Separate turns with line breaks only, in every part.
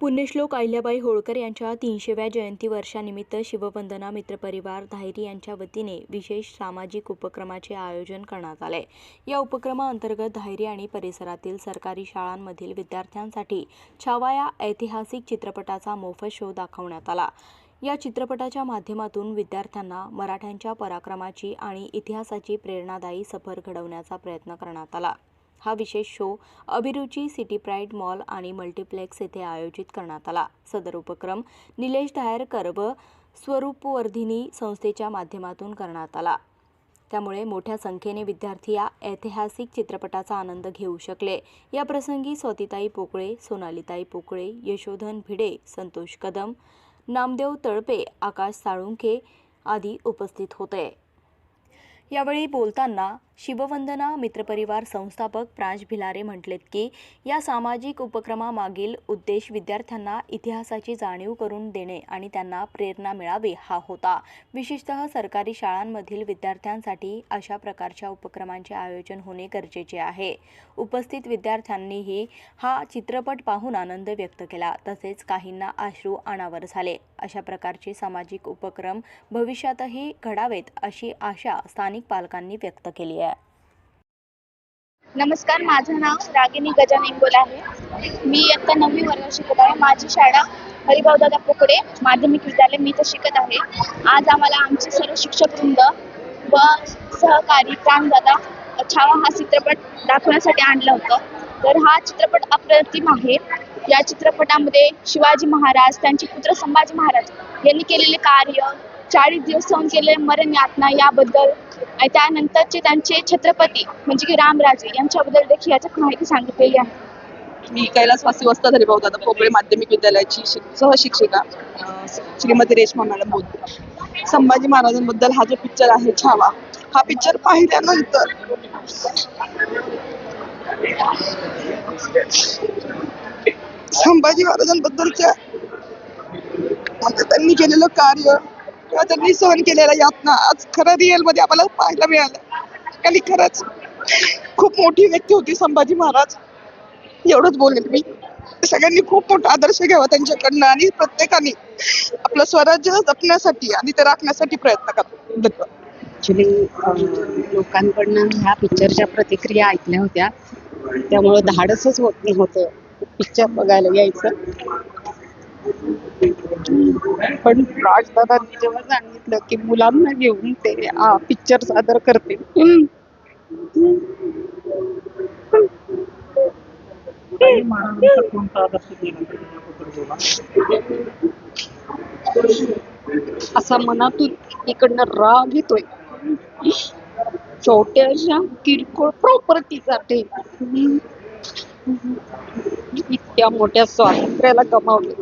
पुण्यश्लोक अहिल्याबाई होळकर यांच्या तीनशेव्या जयंती वर्षानिमित्त शिववंदना मित्रपरिवार धायरी यांच्या वतीने विशेष सामाजिक उपक्रमाचे आयोजन करण्यात आले. या उपक्रमाअंतर्गत धायरी आणि परिसरातील सरकारी शाळांमधील विद्यार्थ्यांसाठी छावा या ऐतिहासिक चित्रपटाचा मोफत शो दाखवण्यात आला. या चित्रपटाच्या माध्यमातून विद्यार्थ्यांना मराठ्यांच्या पराक्रमाची आणि इतिहासाची प्रेरणादायी सफर घडवण्याचा प्रयत्न करण्यात आला. हा विशेष show Abhiruchi city pride mall आणि मल्टिप्लेक्स येथे आयोजित करण्यात आला. सदर उपक्रम निलेश धायरकर व स्वरूपवर्धिनी संस्थेच्या माध्यमातून करण्यात आला. त्यामुळे मोठ्या संख्येने विद्यार्थी या ऐतिहासिक चित्रपटाचा आनंद घेऊ शकले. या प्रसंगी स्वातीताई पोकळे सोनालीताई पोकळे यशोधन भिडे संतोष कदम नामदेव तळपे आकाश साळुंखे आदी उपस्थित होते. यावेळी बोलताना शिववंदना मित्रपरिवार संस्थापक प्रांश भिलारे म्हटलेत की या सामाजिक उपक्रमामागील उद्देश विद्यार्थ्यांना इतिहासाची जाणीव करून देणे आणि त्यांना प्रेरणा मिळावी हा होता. विशेषतः सरकारी शाळांमधील विद्यार्थ्यांसाठी अशा प्रकारच्या उपक्रमांचे आयोजन होणे गरजेचे आहे. उपस्थित विद्यार्थ्यांनीही हा चित्रपट पाहून आनंद व्यक्त केला तसेच काहींना आश्रू अनावर झाले. अशा प्रकारचे सामाजिक उपक्रम भविष्यातही घडावेत अशी आशा स्थानिक पालकांनी व्यक्त केली आहे.
नमस्कार माझं नाव रागिनी गजान इंगोल आहे. मी इयत्ता नववी वर्ग शिकत आहे. माझी शाळा हरिभाऊदादा पोकडे माध्यमिक विद्यालय मी तर शिकत आहे. आज आम्हाला आमचे सर्व शिक्षक वृंद व सहकारी प्राणदादा छावा हा चित्रपट दाखवण्यासाठी आणलं होतं. तर हा चित्रपट अप्रतिम आहे. या चित्रपटामध्ये शिवाजी महाराज त्यांचे पुत्र संभाजी महाराज यांनी केलेले कार्य चाळीस दिवस सहन केलेले मरण यातना याबद्दल. आणि त्यानंतरचे त्यांचे छत्रपती म्हणजे की रामराजे यांच्याबद्दल देखील याच्यात माहिती सांगितलेली आहे.
मी कैलासवासी वस्ताद हरिभाऊ दादा पोकळे माध्यमिक विद्यालयाची सहशिक्षिका श्रीमती रेश्मा मॅडम बोलते. संभाजी महाराजांबद्दल हा जो पिक्चर आहे छावा हा पिक्चर पाहिल्यानंतर संभाजी महाराजांबद्दलच्या म्हणजे त्यांनी केलेलं कार्य किंवा त्यांनी सहन केलेल्या यातना आज खरं रिअलमध्ये आम्हाला पाहायला मिळालं. आणि खरंच खूप मोठी व्यक्ती होती संभाजी महाराज. एवढंच बोलेल मी. सगळ्यांनी खूप मोठा आदर्श घ्यावा त्यांच्याकडनं आणि प्रत्येकाने आपलं स्वराज्य जपण्यासाठी आणि ते राखण्यासाठी प्रयत्न करावा धन्यवाद.
ॲक्च्युली लोकांकडनं ह्या पिक्चरच्या प्रतिक्रिया ऐकल्या होत्या त्यामुळं धाडसच होत नव्हतं. पिक्चर बघायला यायचं. पण राजदादांनी जेव्हा सांगितलं की मुलांना घेऊन ते पिक्चर सादर करते. असा मनातून इकडनं राग येतोय. छोट्याशा किरकोळ प्रॉपर्टीसाठी इतक्या मोठ्या स्वातंत्र्याला गमावले.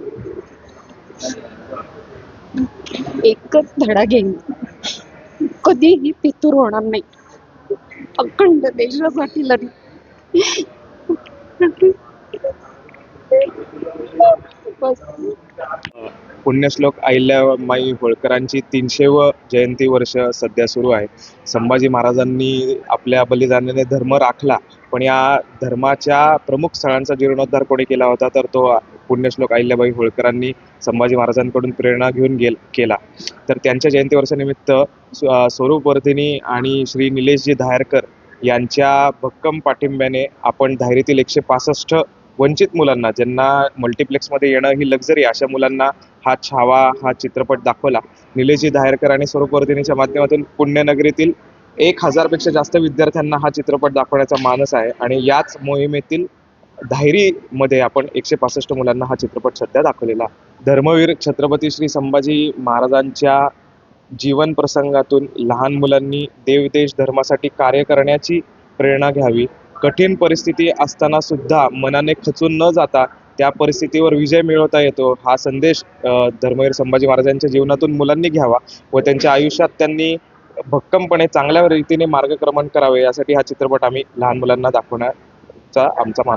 एकच धडा घेईन. कधीही पितूर होणार नाही. अखंड देशासाठी लढी बस
पुण्यश्लोक अहिल्यामाई होळकरांची व जयंती वर्ष सध्या सुरू आहे. संभाजी महाराजांनी आपल्या बलिदानाने धर्म राखला. पण या धर्माच्या प्रमुख स्थळांचा जीर्णोद्धार कोणी केला होता तर तो पुण्यश्लोक अहिल्याबाई होळकरांनी संभाजी महाराजांकडून प्रेरणा घेऊन गेल केला. तर त्यांच्या जयंती वर्षानिमित्त स्व- वर्धिनी स्वरूपवर्धिनी आणि श्री निलेशजी धायरकर यांच्या भक्कम पाठिंब्याने आपण धायरीतील एकशे पासष्ट वंचित मुलांना ज्यांना मल्टिप्लेक्समध्ये येणं ही लक्झरी अशा मुलांना हा छावा हा चित्रपट दाखवला. निलेशजी धायरकर आणि स्वरूपवर्धिनीच्या माध्यमातून पुण्यनगरीतील एक हजारपेक्षा जास्त विद्यार्थ्यांना हा चित्रपट दाखवण्याचा मानस आहे आणि याच मोहिमेतील धायरीमध्ये आपण एकशे पासष्ट मुलांना हा चित्रपट सध्या दाखवलेला धर्मवीर छत्रपती श्री संभाजी महाराजांच्या जीवन प्रसंगातून लहान मुलांनी देवदेश धर्मासाठी कार्य करण्याची प्रेरणा घ्यावी. कठीण परिस्थिती असताना सुद्धा मनाने खचून न जाता त्या परिस्थितीवर विजय मिळवता येतो. हा संदेश धर्मवीर संभाजी महाराजांच्या जीवनातून मुलांनी घ्यावा व त्यांच्या आयुष्यात त्यांनी भक्कमपणे चांगल्या रीतीने मार्गक्रमण करावे यासाठी हा चित्रपट आम्ही लहान मुलांना दाखवण्याचा आमचा मान